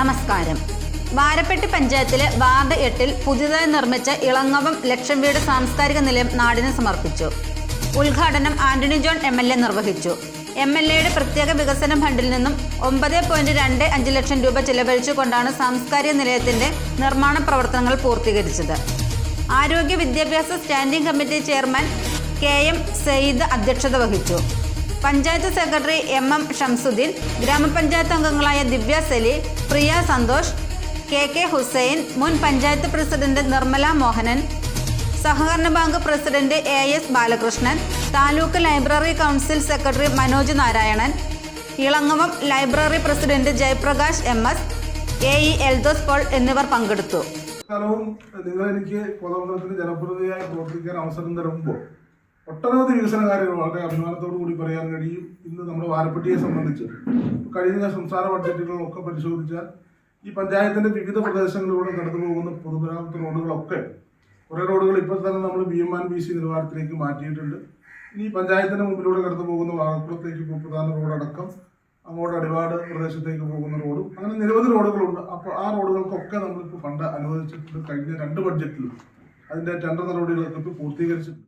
പുരസ്കാരം വാരപ്പെട്ടി പഞ്ചായത്തിലെ വാർഡ് എട്ടിൽ പുതിയതായി നിർമ്മിച്ച ഇളങ്ങവം ലക്ഷം വീട് സാംസ്കാരിക നിലയം നാടിന് സമർപ്പിച്ചു. ഉദ്ഘാടനം Antony John M L A നിർവഹിച്ചു. എം എൽ എയുടെ പ്രത്യേക വികസന ഫണ്ടിൽ നിന്നും ഒമ്പത് പോയിന്റ് രണ്ട് അഞ്ച് ലക്ഷം രൂപ ചിലവഴിച്ചുകൊണ്ടാണ് സാംസ്കാരിക നിലയത്തിന്റെ നിർമ്മാണ പ്രവർത്തനങ്ങൾ പൂർത്തീകരിച്ചത്. ആരോഗ്യ വിദ്യാഭ്യാസ standing committee chairman K M Sayyid അധ്യക്ഷത വഹിച്ചു. Panchayat secretary M M Shamsuddin ഗ്രാമപഞ്ചായത്ത് അംഗങ്ങളായ ദിവ്യ സലീൽ പ്രിയ സന്തോഷ് കെ കെ ഹുസൈൻ മുൻ പഞ്ചായത്ത് പ്രസിഡന്റ് നിർമ്മല മോഹനൻ സഹകരണ bank president A S Balakrishnan taluk library council secretary Manoj Narayanan Elangavam library president Jayaprakash M S A E Eldhose Paul എന്നിവർ പങ്കെടുത്തു. നിങ്ങൾ എനിക്ക് ജനപ്രതിനിധിയായി പ്രവർത്തിക്കാൻ അവസരം തരുമ്പോൾ ഒട്ടനവധി വികസന കാര്യങ്ങൾ വളരെ അഭിമാനത്തോടു കൂടി പറയാൻ കഴിയും. ഇന്ന് നമ്മുടെ വാരപ്പെട്ടിയെ സംബന്ധിച്ച്. കഴിഞ്ഞ സംസ്ഥാന ബഡ്ജറ്റുകളൊക്കെ പരിശോധിച്ചാൽ ഈ പഞ്ചായത്തിന്റെ വിവിധ പ്രദേശങ്ങളിലൂടെ കടന്നു പോകുന്ന പൊതുമരാമത്ത് റോഡുകളൊക്കെ കുറേ റോഡുകൾ ഇപ്പോൾ തന്നെ നമ്മൾ B M and B C നിലവാരത്തിലേക്ക് മാറ്റിയിട്ടുണ്ട്. ഇനി പഞ്ചായത്തിന്റെ മുമ്പിലൂടെ കടന്നു പോകുന്ന വാഗക്കുളത്തേക്ക് പ്രധാന റോഡടക്കം അങ്ങോട്ട് അടിവാട് പ്രദേശത്തേക്ക് പോകുന്ന റോഡും അങ്ങനെ നിരവധി റോഡുകളുണ്ട്. അപ്പോൾ ആ റോഡുകൾക്കൊക്കെ നമ്മളിപ്പോൾ ഫണ്ട് അനുവദിച്ചിട്ടുണ്ട് കഴിഞ്ഞ രണ്ട് ബഡ്ജറ്റിലും. അതിന്റെ ടെൻഡർ നടപടികളൊക്കെ ഇപ്പോൾ പൂർത്തീകരിച്ചിട്ടുണ്ട്.